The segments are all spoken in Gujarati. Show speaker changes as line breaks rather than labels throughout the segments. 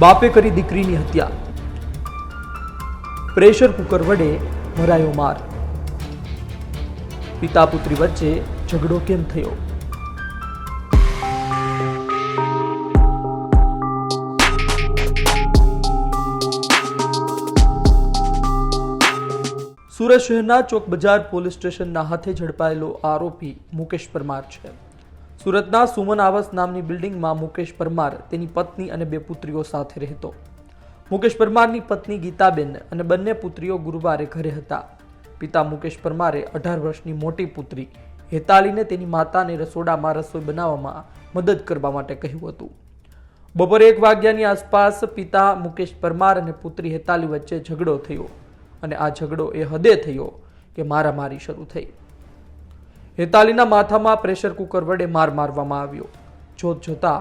બાપે કરી દીકરીની હત્યા. પ્રેશર કુકર વડે ભરાયો માર. પિતા પુત્રી વચ્ચે ઝઘડો કેમ થયો? સુરત શહેરના ચોક બજાર પોલીસ સ્ટેશનના હાથે ઝડપાયેલો આરોપી મુકેશ પરમાર છે. સુરતના સુમન આવાસ નામની બિલ્ડિંગમાં મુકેશ પરમાર, તેની પત્ની અને બે પુત્રીઓ સાથે રહેતો. મુકેશ પરમારની પત્ની ગીતાબેન અને બંને પુત્રીઓ ગુરુવારે ઘરે હતા. પિતા મુકેશ પરમારે અઢાર વર્ષની મોટી પુત્રી હેતાલીને તેની માતાને રસોડામાં રસોઈ બનાવવામાં મદદ કરવા માટે કહ્યું હતું. બપોરે એક વાગ્યાની આસપાસ પિતા મુકેશ પરમાર અને પુત્રી હેતાલી વચ્ચે ઝઘડો થયો અને આ ઝઘડો એ હદે થયો કે મારામારી શરૂ થઈ. હેતાલીના માથામાં પ્રેશર કુકર વડે માર મારવામાં આવ્યો. જોત જોતા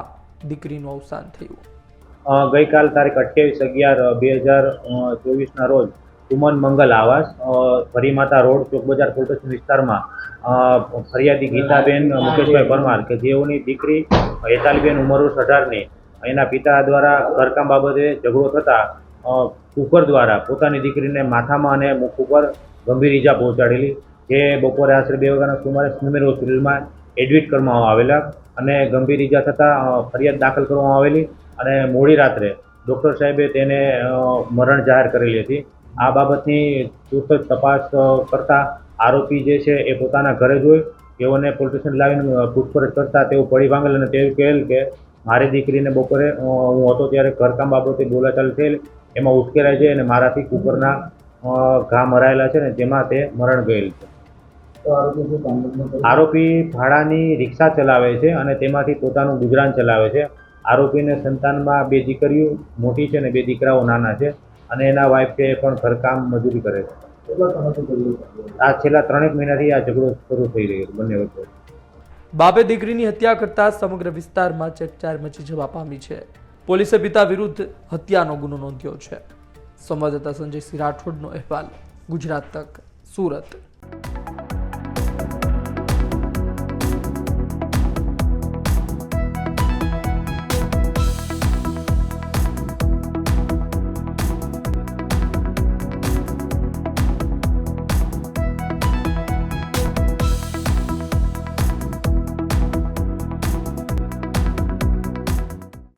દીકરીનું અવસાન થયું.
ગઈકાલ તારીખ અઠ્યાવીસ અગિયાર, બે હજાર ચોવીસના રોજ સુમન મંગલ આવાસ ફરીમાતા રોડ ચોક બજાર પોલીસ વિસ્તારમાં ફરિયાદી ગીતાબેન મુકેશભાઈ પરમાર કે જેઓની દીકરી હેતાલીબેન ઉંમર વર્ષ અઢારની, એના પિતા દ્વારા ઘરકામ બાબતે ઝઘડો થતાં કુકર દ્વારા પોતાની દીકરીને માથામાં અને મુખ ઉપર ગંભીર ઈજા પહોંચાડેલી. જે બપોરે આશરે બે વાગ્યાના સુમારે સ્મીમેર હોસ્પિટલમાં એડમિટ કરવામાં આવેલા અને ગંભીર ઈજા થતાં ફરિયાદ દાખલ કરવામાં આવેલી અને મોડી રાત્રે ડૉક્ટર સાહેબે તેને મરણ જાહેર કરેલી હતી. આ બાબતની ચુસ્ત તપાસ કરતાં આરોપી જે છે એ પોતાના ઘરે જોઈ તેઓને પોલીસ સ્ટેશન લાવીને પૂછપરછ કરતા તેઓ પડી ભાંગેલ અને તેવું કહેલ કે, મારી દીકરીને બપોરે હું હતો ત્યારે ઘરકામ બાબતે બોલાચાલ થયેલ. એમાં ઉશ્કેરાય છે અને મારાથી કુકરના ઘા મરાયેલા છે ને જેમાં તે મરણ ગયેલ છે. આરોપી ભાડાની રિક્ષા ચલાવે છે અને તેમાંથી પોતાનું ગુજરાન ચલાવે છે. આરોપીને સંતાનમાં બે દીકરીઓ મોટી છે અને બે દીકરાઓ નાના છે અને એના વાઇફ છે એ પણ ઘરકામ મજૂરી કરે છે. આ છેલ્લા ત્રણેક મહિનાથી આ ઝઘડો શરૂ થઈ રહ્યો બંને વચ્ચે.
બાપે દીકરીની હત્યા કરતા સમગ્ર વિસ્તારમાં ચકચાર મચી જવા પામી છે. પોલીસે પિતા વિરુદ્ધ હત્યાનો ગુનો નોંધ્યો છે. સંવાદદાતા સંજય સિંહ રાઠોડનો અહેવાલ ગુજરાત તક સુરત.